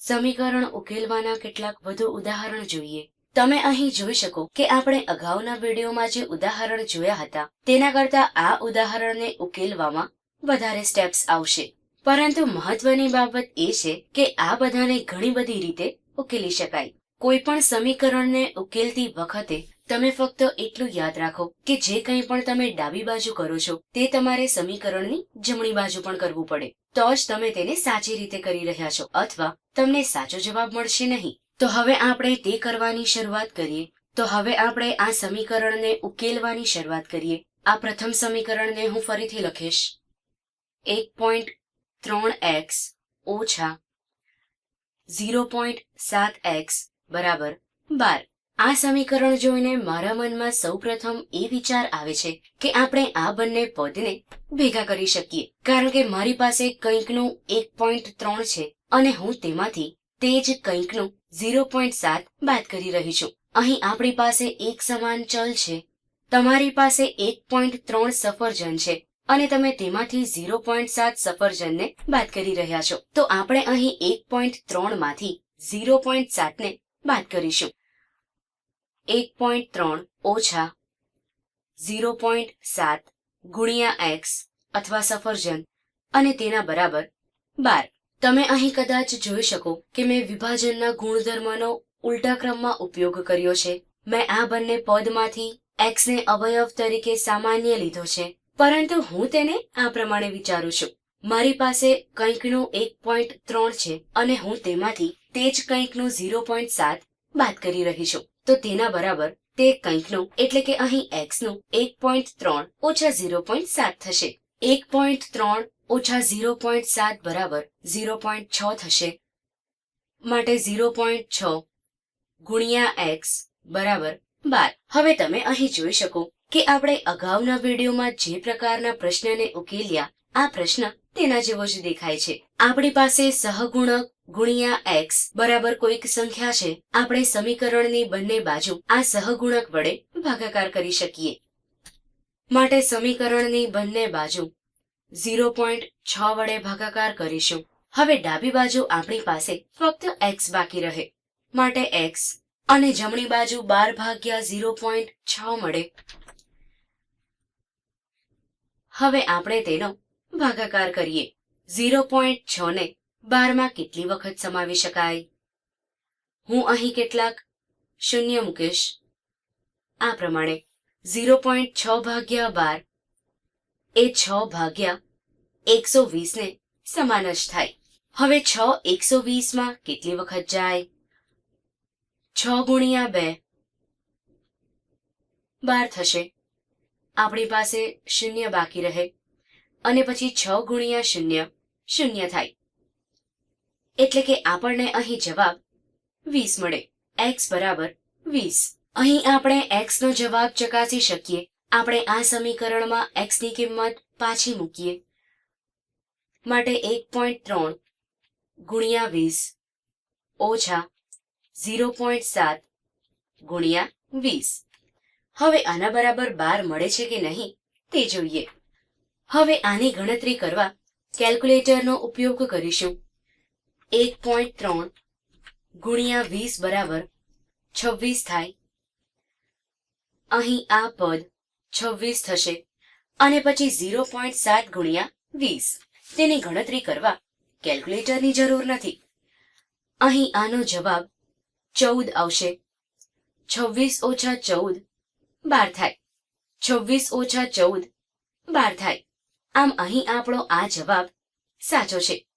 સમીકરણ ઉકેલવાના કેટલાક વધુ ઉદાહરણ જોઈએ. તમે અહીં જોઈ શકો કે આપણે અગાઉના વિડીયોમાં જે ઉદાહરણ જોયા હતા, તેના કરતા આ ઉદાહરણને ઉકેલવામાં વધારે સ્ટેપ્સ આવશે. પરંતુ મહત્વની બાબત એ છે કે આ બધાને ઘણી બધી રીતે ઉકેલી શકાય. કોઈ પણ સમીકરણને ઉકેલતી વખતે તમે ફક્ત એટલું યાદ રાખો કે જે કંઈ પણ તમે ડાબી બાજુ કરો છો, તે તમારે સમીકરણની જમણી બાજુ પણ કરવું પડે. તો જ તમે તેને સાચી રીતે કરી રહ્યા છો, અથવા તમને સાચો જવાબ મળશે નહીં. તો હવે આપણે તે કરવાની શરૂઆત કરીએ. તો હવે આપણે આ સમીકરણને ઉકેલવાની શરૂઆત કરીએ. આ પ્રથમ સમીકરણને હું ફરીથી લખીશ. એક પોઈન્ટ ત્રણ એક્સ ઓછા ઝીરો પોઈન્ટ સાત એક્સ બરાબર બાર. આ સમીકરણ જોઈને મારા મનમાં સૌપ્રથમ એ વિચાર આવે છે કે આપણે આ બંને પદને ભેગા કરી શકીએ. કારણ કે મારી પાસે કંઈકનું એક પોઈન્ટ ત્રણ છે અને હું તેમાંથી તે જ કંઈકનું ઝીરો પોઈન્ટ સાત બાદ કરી રહી છું. અહીં આપણી પાસે એક સમાન ચલ છે. તમારી પાસે એક પોઈન્ટ ત્રણ સફરજન છે અને તમે તેમાંથી ઝીરો પોઈન્ટ સાત સફરજનને બાદ કરી રહ્યા છો. તો આપણે અહીં એક પોઈન્ટ ત્રણમાંથી ઝીરો પોઈન્ટ સાતને બાદ કરીશું. એક પોઈન્ટ ત્રણ ઓછા ઝીરો પોઈન્ટ સાત ગુણ્યા એક્સ અથવા સફરજન અને તેના બરાબર બાર. તમે અહીં કદાચ જોઈ શકો કે મેં વિભાજનના ગુણધર્મનો ઉલટા ક્રમમાં ઉપયોગ કર્યો છે. મેં આ બંને પદમાંથી એક્સને અવયવ તરીકે સામાન્ય લીધો છે. પરંતુ હું તેને આ પ્રમાણે વિચારું છું. મારી પાસે કંઈકનું એક પોઈન્ટ ત્રણ છે અને હું તેમાંથી તે જ કંઈકનું ઝીરો પોઈન્ટ સાત બાદ કરી રહી છું. તો તેના બરાબર તે કંઈકનું એટલે કે અહીં એક્સનું એક પોઈન્ટ ત્રણ ઓછા ઝીરો પોઈન્ટ સાત થશે. એક પોઈન્ટ ત્રણ ઓછા ઝીરો પોઈન્ટ સાત બરાબર ઝીરો પોઈન્ટ છ થશે. માટે ઝીરો પોઈન્ટ છ ગુણ્યા એક્સ બરાબર બાર. હવે તમે અહીં જોઈ શકો કે આપણે અગાઉના વિડીયોમાં જે પ્રકારના પ્રશ્નને ઉકેલ્યા, આ પ્રશ્ન તેના જેવો જ દેખાય છે. આપણી પાસે સહગુણક ગુણ્યા એક્સ બરાબર કોઈક સંખ્યા છે. આપણે સમીકરણની બંને બાજુ આ સહગુણક વડે ભાગાકાર કરી શકીએ. માટે સમીકરણની બંને બાજુ ઝીરો પોઈન્ટ છ વડે ભાગાકાર કરીશું. હવે ડાબી બાજુ આપણી પાસે ફક્ત એક્સ બાકી રહે. માટે એક્સ અને જમણી બાજુ બાર ભાગ્યા ઝીરો પોઈન્ટ છ મળે. હવે આપણે તેનો ભાગાકાર કરીએ. ઝીરો પોઈન્ટ છ ને બારમાં કેટલી વખત સમાવી શકાય? હું અહીં કેટલાક? શૂન્ય, મૂકીશ. આ પ્રમાણે ઝીરો પોઈન્ટ છ ભાગ્યા બાર એ છ ભાગ્યા એકસો વીસને સમાન જ થાય. હવે છ એકસો વીસમાં કેટલી વખત જાય? છ ગુણ્યા બે. બાર થશે. આપણી પાસે શૂન્ય બાકી રહે. અને પછી છ ગુણ્યા શૂન્ય શૂન્ય થાય. એટલે કે આપણને અહીં જવાબ વીસ મળે. એક્સ બરાબર વીસ. અહીં આપણે એક્સ નો જવાબ ચકાસી શકીએ. આપણે આ સમીકરણમાં એક્સની કિંમત પાછી મૂકીએ. માટે એક પોઈન્ટ ત્રણ ગુણ્યા વીસ ઓછા ઝીરો પોઈન્ટ સાત ગુણ્યા વીસ. હવે આના બરાબર બાર મળે છે કે નહીં તે જોઈએ. હવે આની ગણતરી કરવા કેલ્ક્યુલેટરનો ઉપયોગ કરીશું. એક પોઈન્ટ ત્રણ ગુણ્યા વીસ બરાબર છવ્વીસ થાય. અહીં આ પદ છવ્વીસ થશે અને પછી ઝીરો પોઈન્ટ સાત ગુણ્યા વીસ. તેની ગણતરી કરવા કેલ્ક્યુલેટરની જરૂર નથી. અહીં આનો જવાબ ચૌદ આવશે. છવ્વીસ ઓછા ચૌદ બાર થાય. છવ્વીસ ઓછા ચૌદ બાર થાય. આમ અહીં આપણો આ જવાબ સાચો છે.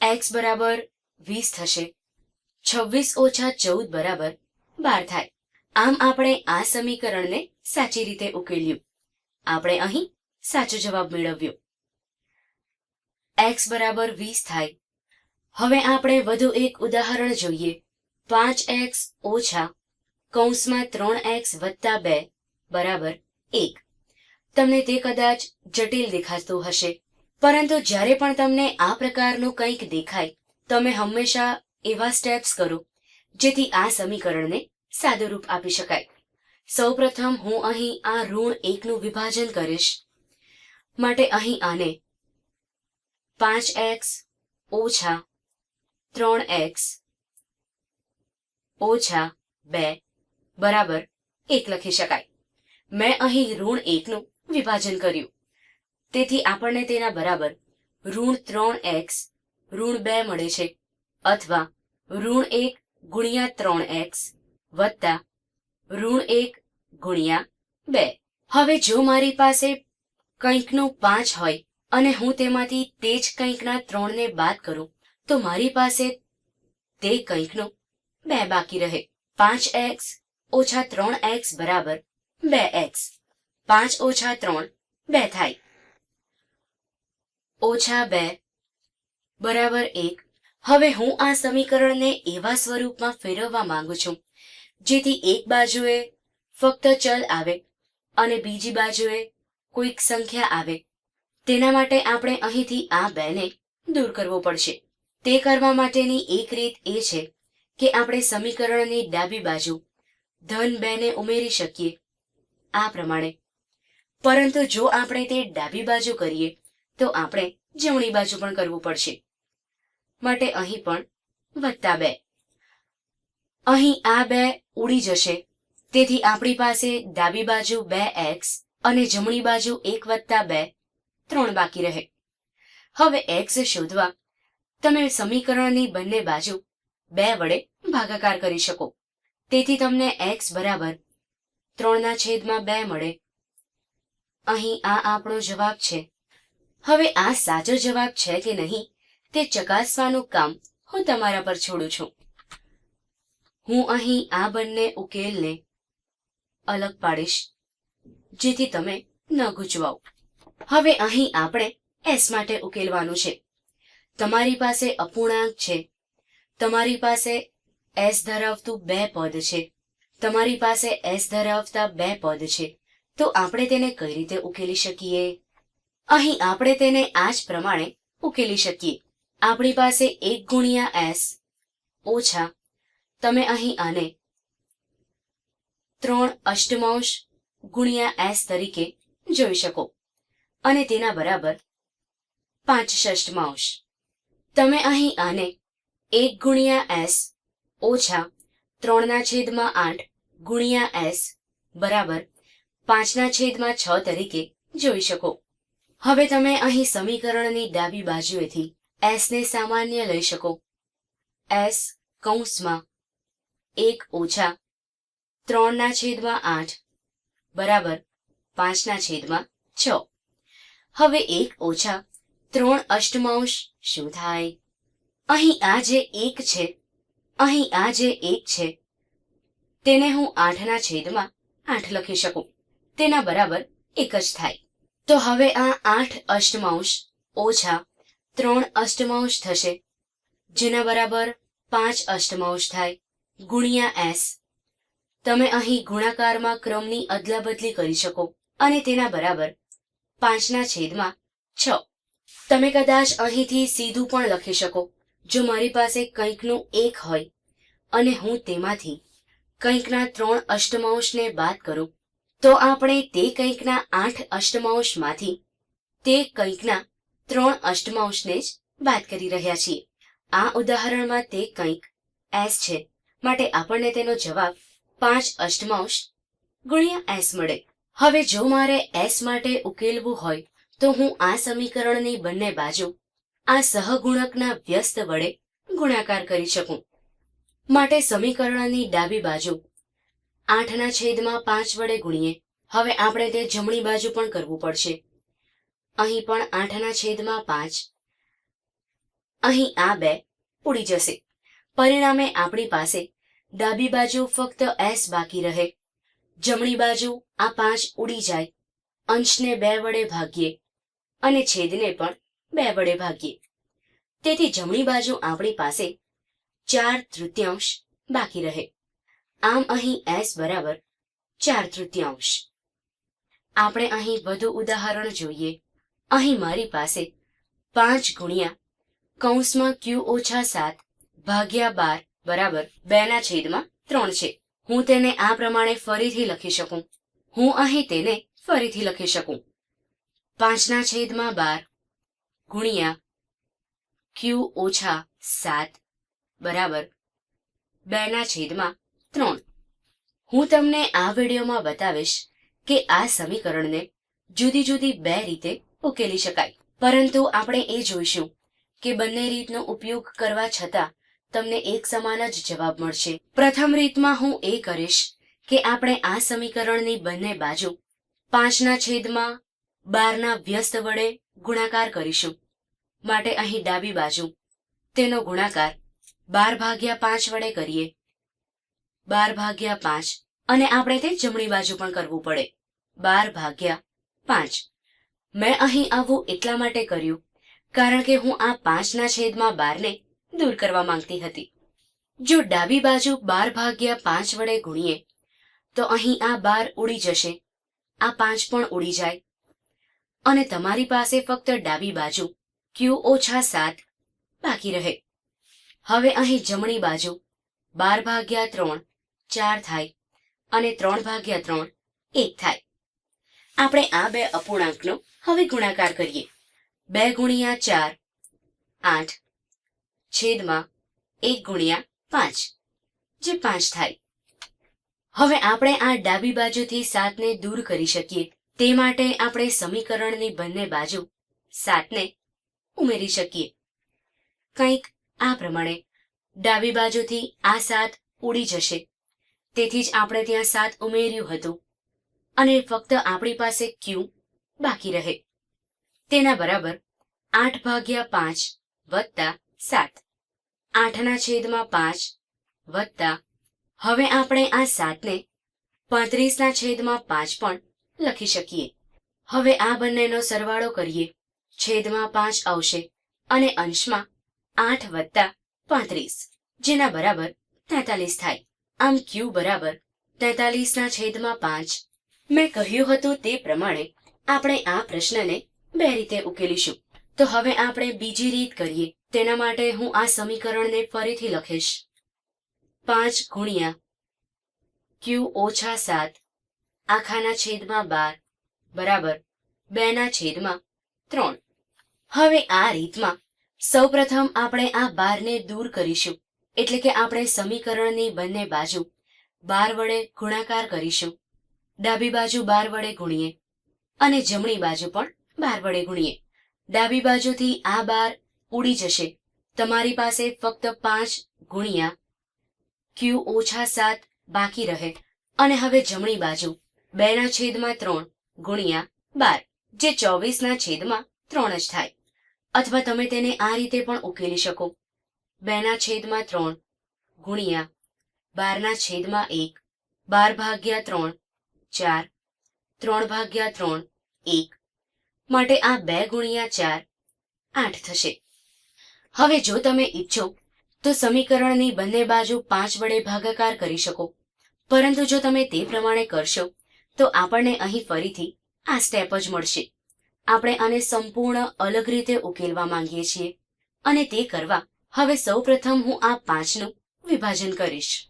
એક્સ બરાબર વીસ થશે. છવ્વીસ ઓછા ચૌદ બરાબર બાર થાય. આમ આપણે આ સમીકરણને સાચી રીતે ઉકેલ્યું. આપણે અહીં સાચો જવાબ મેળવ્યો. એક્સ બરાબર વીસ થાય. હવે આપણે વધુ એક ઉદાહરણ જોઈએ. પાંચ એક્સ ઓછા કૌંસમાં ત્રણ એક્સ વત્તા બે બરાબર એક. તમને તે કદાચ જટિલ દેખાતું હશે. પરંતુ જ્યારે પણ તમને આ પ્રકારનું કંઈક દેખાય, તમે હંમેશા એવા સ્ટેપ્સ કરો, જેથી આ સમીકરણને સાદું રૂપ આપી શકાય. સૌપ્રથમ હું અહીં આ ઋણ એકનું વિભાજન કરીશ. માટે અહીં આને પાંચ એક્સ ઓછા ત્રણ એક્સ ઓછા બે બરાબર એક લખી શકાય. મેં અહીં ઋણ એકનું વિભાજન કર્યું. તેથી આપણને તેના બરાબર ઋણ ત્રણ એક્સ, ઋણ બે મળે છે, અથવા ઋણ એક ગુણ્યા ત્રણ એક્સ વત્તા ઋણ એક ગુણ્યા બે. હવે જો મારી પાસે કંઈકનું પાંચ હોય અને હું તેમાંથી તે જ કંઈકના ત્રણને બાદ કરું, તો મારી પાસે તે કંઈકનું બે બાકી રહે. પાંચ એક્સ ઓછા ત્રણ એક્સ બરાબર બે એક્સ. પાંચ ઓછા ત્રણ બે થાય. ઓછા બે. બરાબર એક. હવે હું આ સમીકરણને એવા સ્વરૂપમાં ફેરવવા માંગુ છું, જેથી એક બાજુએ ફક્ત ચલ આવે અને બીજી બાજુએ કોઈક સંખ્યા આવે. તેના માટે આપણે અહીંથી આ બેને દૂર કરવો પડશે. તે કરવા માટેની એક રીત એ છે કે આપણે સમીકરણની ડાબી બાજુ ધન બેને ઉમેરી શકીએ, આ પ્રમાણે. પરંતુ જો આપણે તે ડાબી બાજુ કરીએ તો આપણે જમણી બાજુ પણ કરવું પડશે. માટે અહીં પણ વત્તા બે. અહીં આ બે ઉડી જશે. તેથી આપણી પાસે ડાબી બાજુ બે એક્સ અને જમણી બાજુ એક વત્તા બે, ત્રણ બાકી રહે. હવે એક્સ શોધવા તમે સમીકરણની બંને બાજુ બે વડે ભાગાકાર કરી શકો. તેથી તમને એક્સ બરાબર ત્રણના છેદમાં બે મળે. અહીં આ આપણો જવાબ છે હવે આ સાચો જવાબ છે કે નહીં, તે ચકાસવાનું કામ હું તમારા પર છોડું છું. હું અહીં આ બંને ઉકેલને અલગ પાડીશ, જેથી તમે ન ગૂંચવાઓ. હવે અહીં આપણે એસ માટે ઉકેલવાનું છે. તમારી પાસે અપૂર્ણાંક છે. તમારી પાસે એસ ધરાવતું બે પદ છે. તમારી પાસે એસ ધરાવતા બે પદ છે. તો આપણે તેને કઈ રીતે ઉકેલી શકીએ? અહીં આપણે તેને આ જ પ્રમાણે ઉકેલી શકીએ. આપણી પાસે એક ગુણ્યા એસ ઓછા તમે અહીં આને ત્રણ અષ્ટમાંશ ગુણ્યા એસ તરીકે જોઈ શકો. અને તેના બરાબર પાંચ ષષ્ટમાંશ તમે અહીં આને એક ગુણ્યા એસ ઓછા ત્રણના છેદમાં આઠ ગુણ્યા એસ બરાબર પાંચના છેદમાં છ તરીકે જોઈ શકો. હવે તમે અહીં સમીકરણની ડાબી બાજુએથી એસ ને સામાન્ય લઈ શકો. એસ કૌંસમાં એક ઓછા ત્રણના છેદમાં આઠ બરાબર પાંચના છેદમાં છ. હવે એક ઓછા ત્રણ અષ્ટમાંશ શું થાય? અહીં આ જે એક છે, અહીં આ જે એક છે, તેને હું આઠના છેદમાં આઠ લખી શકું. તેના બરાબર એક જ થાય. તો હવે આ આઠ અષ્ટમાંશ ઓછા ત્રણ અષ્ટમાંશ થશે, જેના બરાબર પાંચ અષ્ટમાંશ થાય, ગુણ્યા એસ. તમે અહીં ગુણાકારમાં ક્રમની અદલાબદલી કરી શકો અને તેના બરાબર પાંચના છેદમાં છ. તમે કદાચ અહીંથી સીધું પણ લખી શકો, જો મારી પાસે કંઈકનું એક હોય અને હું તેમાંથી કંઈકના ત્રણ અષ્ટમાંશને બાદ કરું. તો આપણે તે કંઈકના આઠ અષ્ટમાંશમાંથી તે કંઈકના ત્રણ અષ્ટમાંશને જ બાદ કરી રહ્યા છીએ. આ ઉદાહરણમાં તે કંઈક એસ છે. માટે આપણને તેનો જવાબ પાંચ અષ્ટમાંશ ગુણ્યા એસ મળે. હવે જો મારે એસ માટે ઉકેલવું હોય, તો હું આ સમીકરણની બંને બાજુ આ સહગુણકના વ્યસ્ત વડે ગુણાકાર કરી શકું. માટે સમીકરણની ડાબી બાજુ આઠના છેદમાં પાંચ વડે ગુણીએ. હવે આપણે તે જમણી બાજુ પણ કરવું પડશે. અહીં પણ આઠના છેદમાં પાંચ. અહીં આ બે ઉડી જશે. પરિણામે આપણી પાસે ડાબી બાજુ ફક્ત એસ બાકી રહે. જમણી બાજુ આ પાંચ ઉડી જાય. અંશને બે વડે ભાગીએ અને છેદને પણ બે વડે ભાગીએ. તેથી જમણી બાજુ આપણી પાસે ચાર તૃતીયાંશ બાકી રહે. આમ અહીં એસ બરાબર ચાર તૃતીયાંશ. આપણે અહીં વધુ ઉદાહરણ જોઈએ. અહીં મારી પાસે પાંચ ગુણ્યા કૌંસમાં ક્યુ ઓછા સાત ભાગ્યા બાર બરાબર બે ના છેદમાં ત્રણ છે. હું તેને આ પ્રમાણે ફરીથી લખી શકું. હું અહીં તેને ફરીથી લખી શકું. પાંચના છેદમાં બાર ગુણ્યા ક્યુ ઓછા સાત બરાબર બે ના છેદમાં હું તમને આ વિડીયોમાં બતાવીશ કે આ સમીકરણને જુદી જુદી બે રીતે ઉકેલી શકાય. પરંતુ આપણે એ જોઈશું કે બંને રીતનો ઉપયોગ કરવા છતાં તમને એક સમાન જ જવાબ મળશે. પ્રથમ રીતમાં હું એ કરીશ કે આપણે આ સમીકરણની બંને બાજુ પાંચના છેદમાં બારના વ્યસ્ત વડે ગુણાકાર કરીશું. માટે અહીં ડાબી બાજુ તેનો ગુણાકાર બાર ભાગ્યા પાંચ વડે કરીએ. બાર ભાગ્યા પાંચ. અને આપણે તે જમણી બાજુ પણ કરવું પડે. બાર ભાગ્યા પાંચ. મેં અહીં આવું એટલા માટે કર્યું, કારણ કે હું આ પાંચના છેદમાં બારને દૂર કરવા માંગતી હતી. જો ડાબી બાજુ બાર ભાગ્યા પાંચ વડે ગુણીએ, તો અહીં આ બાર ઉડી જશે. આ પાંચ પણ ઉડી જાય. અને તમારી પાસે ફક્ત ડાબી બાજુ ક્યુ ઓછા સાત બાકી રહે. હવે અહીં જમણી બાજુ બાર ભાગ્યા ત્રણ ચાર થાય અને ત્રણ ભાગ્યા ત્રણ, એક થાય. આપણે આ બે અપૂર્ણાંકનો હવે ગુણાકાર કરીએ. બે ગુણ્યા ચાર, આઠ, છેદમાં એક ગુણ્યા પાંચ, જે પાંચ થાય. હવે આપણે આ ડાબી બાજુથી સાતને દૂર કરી શકીએ. તે માટે આપણે સમીકરણની બંને બાજુ સાતને ઉમેરી શકીએ. કંઈક આ પ્રમાણે ડાબી બાજુથી આ સાત ઉડી જશે. તેથી જ આપણે ત્યાં સાત ઉમેર્યું હતું. અને ફક્ત આપણી પાસે ક્યુ બાકી રહે. તેના બરાબર આઠ ભાગ્યા પાંચ વત્તા સાત. આઠના છેદમાં પાંચ વત્તા હવે આપણે આ સાતને પાંત્રીસના છેદમાં પાંચ પણ લખી શકીએ. હવે આ બંનેનો સરવાળો કરીએ. છેદમાં પાંચ આવશે અને અંશમાં આઠ વત્તા પાંત્રીસ, જેના બરાબર તેતાલીસ થાય. આમ ક્યુ બરાબર તેતાલીસના છેદમાં પાંચ. મેં કહ્યું હતું તે પ્રમાણે આપણે આ પ્રશ્નને બે રીતે ઉકેલીશું. તો હવે આપણે બીજી રીત કરીએ. તેના માટે હું આ સમીકરણને ફરીથી લખીશ. પાંચ ગુણ્યા ક્યુ ઓછા સાત. આખાના છેદમાં બાર. બરાબર. બેના છેદમાં ત્રણ. હવે આ રીતમાં સૌપ્રથમ આપણે આ બારને દૂર કરીશું. એટલે કે આપણે સમીકરણની બંને બાજુ બાર વડે ગુણાકાર કરીશું. ડાબી બાજુ બાર વડે ગુણીએ અને જમણી બાજુ પણ બાર વડે ગુણીએ. ડાબી બાજુથી આ બાર ઉડી જશે. તમારી પાસે ફક્ત પાંચ ગુણ્યા ક્યુ ઓછા સાત બાકી રહે. અને હવે જમણી બાજુ બેના છેદમાં ત્રણ ગુણ્યા બાર, જે ચોવીસના છેદમાં ત્રણ જ થાય. અથવા તમે તેને આ રીતે પણ ઉકેલી શકો. બેના છેદમાં ત્રણ ગુણ્યા બારના છેદમાં એક બાર ભાગ્યા ત્રણ ચાર ત્રણ ભાગ્યા ત્રણ એક માટે આ બે ગુણ્યા ચાર આઠ થશે. હવે જો તમે ઈચ્છો તો સમીકરણની બંને બાજુ પાંચ વડે ભાગાકાર કરી શકો. પરંતુ જો તમે તે પ્રમાણે કરશો તો આપણને અહીં ફરીથી આ સ્ટેપ જ મળશે. આપણે આને સંપૂર્ણ અલગ રીતે ઉકેલવા માંગીએ છીએ અને તે કરવા હવે સૌપ્રથમ હું આ પાંચનું વિભાજન કરીશ.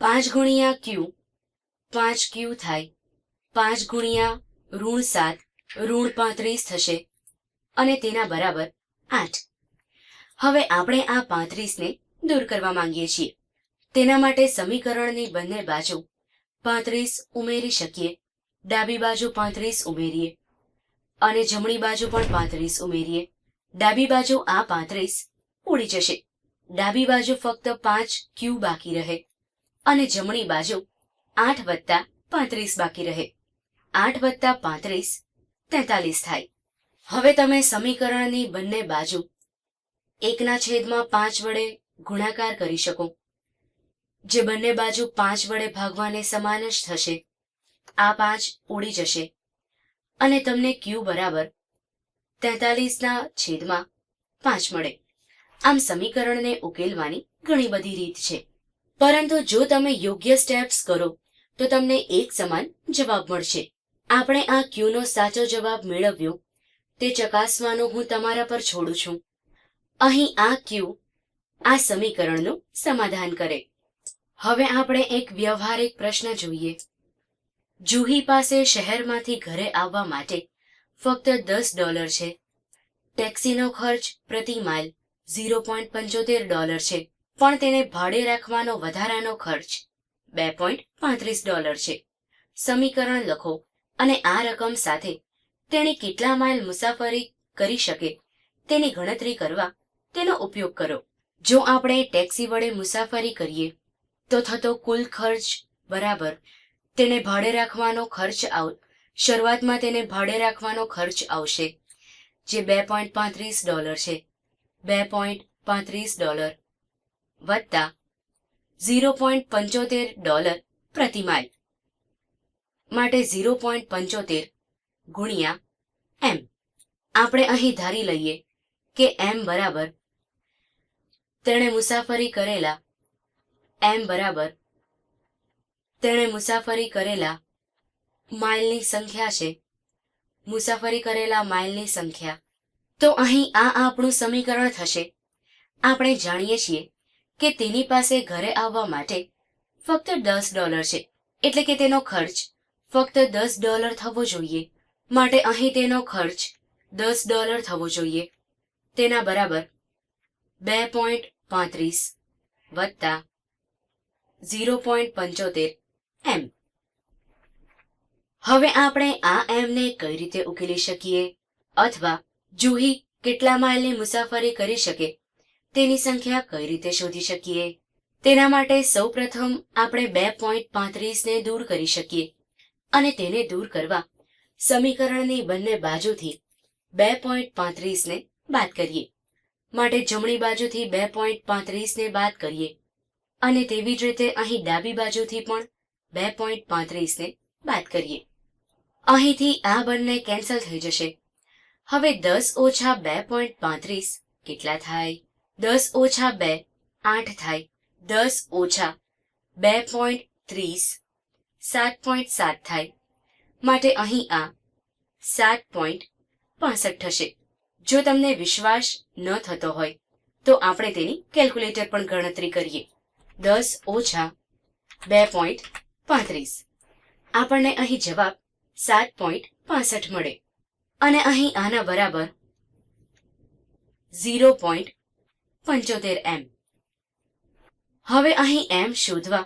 પાંચ ગુણ્યા ક્યુ. પાંચ ક્યુ થાય. પાંચ ગુણ્યા ઋણ સાત. ઋણ પાંત્રીસ થશે. અને તેના બરાબર આઠ. હવે આપણે આ પાંત્રીસને દૂર કરવા માંગીએ છીએ. તેના માટે સમીકરણની બંને બાજુ પાંત્રીસ ઉમેરી શકીએ. ડાબી બાજુ પાંત્રીસ ઉમેરીએ. અને જમણી બાજુ પણ પાંત્રીસ ઉમેરીએ. ડાબી બાજુ આ પાંત્રીસ ઉડી જશે. ડાબી બાજુ ફક્ત પાંચ ક્યુ બાકી રહે અને જમણી બાજુ આઠ વત્તા પાંત્રીસ બાકી રહે. આઠ વત્તા પાંત્રીસ તેતાલીસ થાય. હવે તમે સમીકરણની બંને બાજુ એકના છેદમાં પાંચ વડે ગુણાકાર કરી શકો. જે બંને બાજુ પાંચ વડે ભાગવાને સમાન જ થશે. આ પાંચ ઉડી જશે. અને તમને ક્યુ બરાબર તેતાલીસના છેદમાં પાંચ મળે. આમ સમીકરણને ઉકેલવાની ઘણી બધી રીત છે. પરંતુ જો તમે યોગ્ય સ્ટેપ્સ કરો, તો તમને એક સમાન જવાબ મળશે. આપણે આ ક્યુનો સાચો જવાબ મેળવ્યો. તે ચકાસવાનું હું તમારા પર છોડું છું. અહીં આ ક્યુ આ સમીકરણનું સમાધાન કરે. હવે આપણે એક વ્યવહારિક પ્રશ્ન જોઈએ. જુહી પાસે શહેરમાંથી ઘરે આવવા માટે ફક્ત દસ ડોલર છે. ટેક્સીનો ખર્ચ પ્રતિ માઇલ. ઝીરો પોઈન્ટ પંચોતેર ડોલર છે, પણ તેને ભાડે રાખવાનો વધારાનો ખર્ચ બે પોઈન્ટ પાંત્રીસ ડોલર છે. સમીકરણ લખો અને આ રકમ સાથે તેણે કેટલા માઇલ મુસાફરી કરી શકે તેની ગણતરી કરવા તેનો ઉપયોગ કરો. જો આપણે ટેક્સી વડે મુસાફરી કરીએ, તો થતો કુલ ખર્ચ બરાબર તેને ભાડે રાખવાનો ખર્ચ આવ, શરૂઆતમાં તેને ભાડે રાખવાનો ખર્ચ આવશે, જે બે પોઈન્ટ પાંત્રીસ ડોલર છે. બે પોઈન્ટ પાંત્રીસ ડોલર વત્તા ઝીરો પોઈન્ટ પંચોતેર ડોલર પ્રતિ માઇલ. માટે ઝીરો પોઈન્ટ પંચોતેર ગુણ્યા એમ. આપણે અહીં ધારી લઈએ કે એમ બરાબર તેણે મુસાફરી કરેલા એમ બરાબર તેણે મુસાફરી કરેલા માઇલની સંખ્યા છે. મુસાફરી કરેલા માઇલની સંખ્યા તો અહીં આ આપણું સમીકરણ થશે. આપણે જાણીએ છીએ કે તેની પાસે ઘરે આવવા માટે ફક્ત દસ ડોલર છે, એટલે કે તેનો ખર્ચ ફક્ત દસ ડોલર થવો જોઈએ. માટે અહીં તેનો ખર્ચ દસ ડોલર થવો જોઈએ. તેના બરાબર બે પોઈન્ટ પાંત્રીસ વત્તા ઝીરો પોઈન્ટ પંચોતેર એમ. હવે આપણે આ એમને કઈ રીતે ઉકેલી શકીએ? અથવા જુહી કેટલા માઇલની મુસાફરી કરી શકે? તેની સંખ્યા કઈ રીતે શોધી શકીએ? તેના માટે સૌપ્રથમ આપણે બે પોઈન્ટ પાંત્રીસને દૂર કરી શકીએ અને તેને દૂર કરવા સમીકરણની બંને બાજુથી બે પોઈન્ટ પાંત્રીસને બાદ કરીએ. માટે જમણી બાજુથી બે પોઈન્ટ પાંત્રીસને બાદ કરીએ અને તેવી જ રીતે અહીં ડાબી બાજુથી પણ બે પોઈન્ટ પાંત્રીસને બાદ કરીએ. અહીંથી આ બંને કેન્સલ થઈ જશે. હવે દસ ઓછા બે પોઈન્ટ પાંત્રીસ કેટલા થાય? દસ ઓછા બે, આઠ થાય. દસ ઓછા બે પોઈન્ટ ત્રીસ, સાત પોઈન્ટ સાત થાય. માટે અહીં આ સાત પોઈન્ટ પાસઠ થશે. જો તમને વિશ્વાસ ન થતો હોય, તો આપણે તેની કેલ્ક્યુલેટર પણ ગણતરી કરીએ. દસ ઓછા બે પોઈન્ટ પાંત્રીસ. આપણને અહીં જવાબ સાત પોઈન્ટ પાસઠ મળે. અને અહીં આના બરાબર ઝીરો પોઈન્ટ પંચોતેર એમ. હવે અહીં એમ શોધવા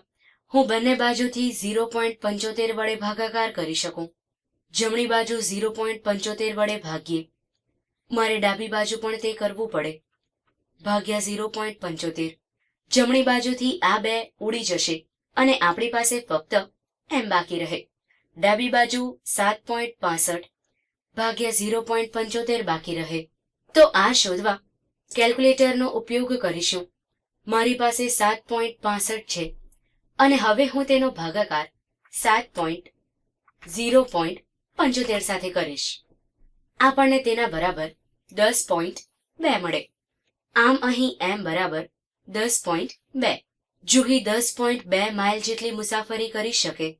હું બંને બાજુથી ઝીરો પોઈન્ટ પંચોતેર વડે ભાગાકાર કરી શકું. જમણી બાજુ ઝીરો પોઈન્ટ પંચોતેર વડે ભાગીએ. મારે ડાબી બાજુ પણ તે કરવું પડે. ભાગ્યા ઝીરો પોઈન્ટ પંચોતેર. જમણી બાજુથી આ બે ઉડી જશે અને આપણી પાસે ફક્ત એમ બાકી રહે. ડાબી બાજુ સાત પોઈન્ટ પાસઠ. ભાગ્યા ઝીરો પોઈન્ટ પંચોતેર બાકી રહે. તો આ શોધવા કેલ્ક્યુલેટરનો ઉપયોગ કરીશું. મારી પાસે સાત પોઈન્ટ પાસઠ છે. અને હવે હું તેનો ભાગાકાર સાત પોઈન્ટ ઝીરો પોઈન્ટ પંચોતેર સાથે કરીશ. આપણને તેના બરાબર દસ પોઈન્ટ બે મળે. આમ અહીં એમ બરાબર દસ પોઈન્ટ બે. જુહી દસ પોઈન્ટ બે માઇલ જેટલી મુસાફરી કરી શકે